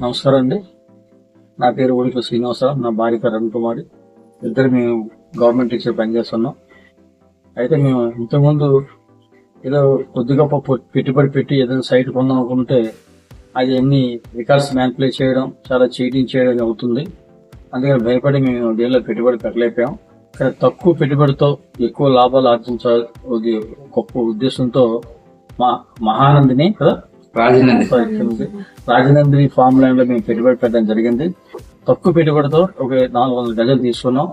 నమస్కారం అండి. నా పేరు ఊడిక శ్రీనివాసరావు నా భార్య పేరు అరుణ్ కుమారి ఇద్దరు మేము గవర్నమెంట్ టీచర్ పనిచేస్తున్నాం. అయితే మేము ఇంతకుముందు ఏదో కొద్దిగా పెట్టుబడి పెట్టి ఏదైనా సైట్ కొందాం అనుకుంటే అది అన్ని రికార్డ్స్ మ్యాన్ప్లే చేయడం చాలా చీటింగ్ చేయడం అవుతుంది అందుకని భయపడి మేము దీనిలో పెట్టుబడి పెట్టలేకపోయాం. కానీ తక్కువ పెట్టుబడితో ఎక్కువ లాభాలు ఆర్జించాలి గొప్ప ఉద్దేశంతో మా మహానందిని కదా రాజనంది రాజనందిని ఫామ్ ల్యాండ్లో మేము పెట్టుబడి పెట్టడం జరిగింది. తక్కువ పెట్టుబడితో ఒక నాలుగు వందల గజలు తీసుకున్నాం.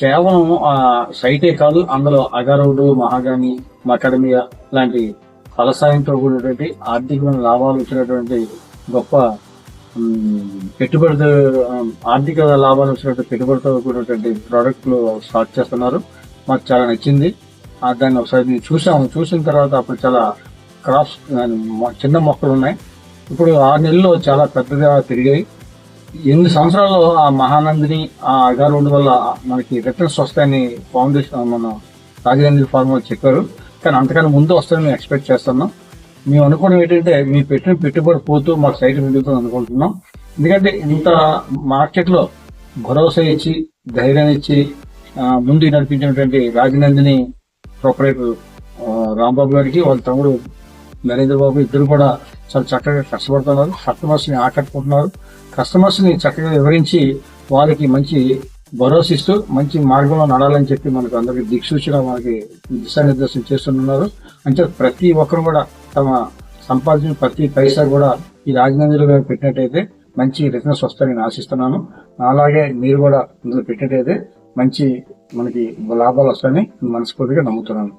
కేవలం ఆ సైటే కాదు అందులో అగరవుడు మహాగాని మకడమియా లాంటి ఫలసాయంతో కూడినటువంటి ఆర్థికమైన లాభాలు వచ్చినటువంటి గొప్ప ఉమ్, పెట్టుబడి ఆర్థిక లాభాలు వచ్చినటువంటి పెట్టుబడితో కూడినటువంటి ప్రోడక్ట్లు స్టార్ట్ చేస్తున్నారు. మాకు చాలా నచ్చింది. ఆ దాన్ని ఒకసారి మేము చూసాము. చూసిన తర్వాత అప్పుడు చాలా క్రాప్స్ చిన్న మొక్కలు ఉన్నాయి ఇప్పుడు ఆరు నెలల్లో చాలా పెద్దగా పెరిగాయి. ఎనిమిది సంవత్సరాల్లో ఆ మహానందిని ఆ అగారోడ్ వల్ల మనకి రిటర్న్స్ వస్తాయని ఫౌండేషన్ మన రాజధాని ఫార్మర్ చెప్పారు. కానీ అంతకన్నా ముందు వస్తాయని మేము ఎక్స్పెక్ట్ చేస్తున్నాం. మేము అనుకోవడం ఏంటంటే మీ పెట్టిన పెట్టుబడి పోతూ మాకు సైట్ మిగులుతుంది అనుకుంటున్నాం. ఎందుకంటే ఇంత మార్కెట్లో భరోసా ఇచ్చి ధైర్యం ఇచ్చి ముందు నడిపించినటువంటి రాజనందిని ప్రొపరేటర్ రాంబాబు గారికి వాళ్ళ తమ్ముడు నరేంద్ర బాబు ఇద్దరు కూడా చాలా చక్కగా కష్టపడుతున్నారు. కస్టమర్స్ని ఆకట్టుకుంటున్నారు. కస్టమర్స్ని చక్కగా వివరించి వాళ్ళకి మంచి భరోసా ఇస్తూ మంచి మార్గంలో నడాలని చెప్పి మనకు అందరికి దిక్సూచిగా మనకి దిశానిర్దేశం చేస్తున్నారు. అంటే ప్రతి ఒక్కరు కూడా తమ సంపాదించిన ప్రతి పైసా కూడా ఈ రాజనందిలో మేము పెట్టినట్టయితే మంచి రిటర్న్స్ వస్తాయని నేను ఆశిస్తున్నాను. అలాగే మీరు కూడా ఇందులో పెట్టినట్టయితే మంచి మనకి లాభాలు వస్తాయని మనస్ఫూర్తిగా నమ్ముతున్నాను.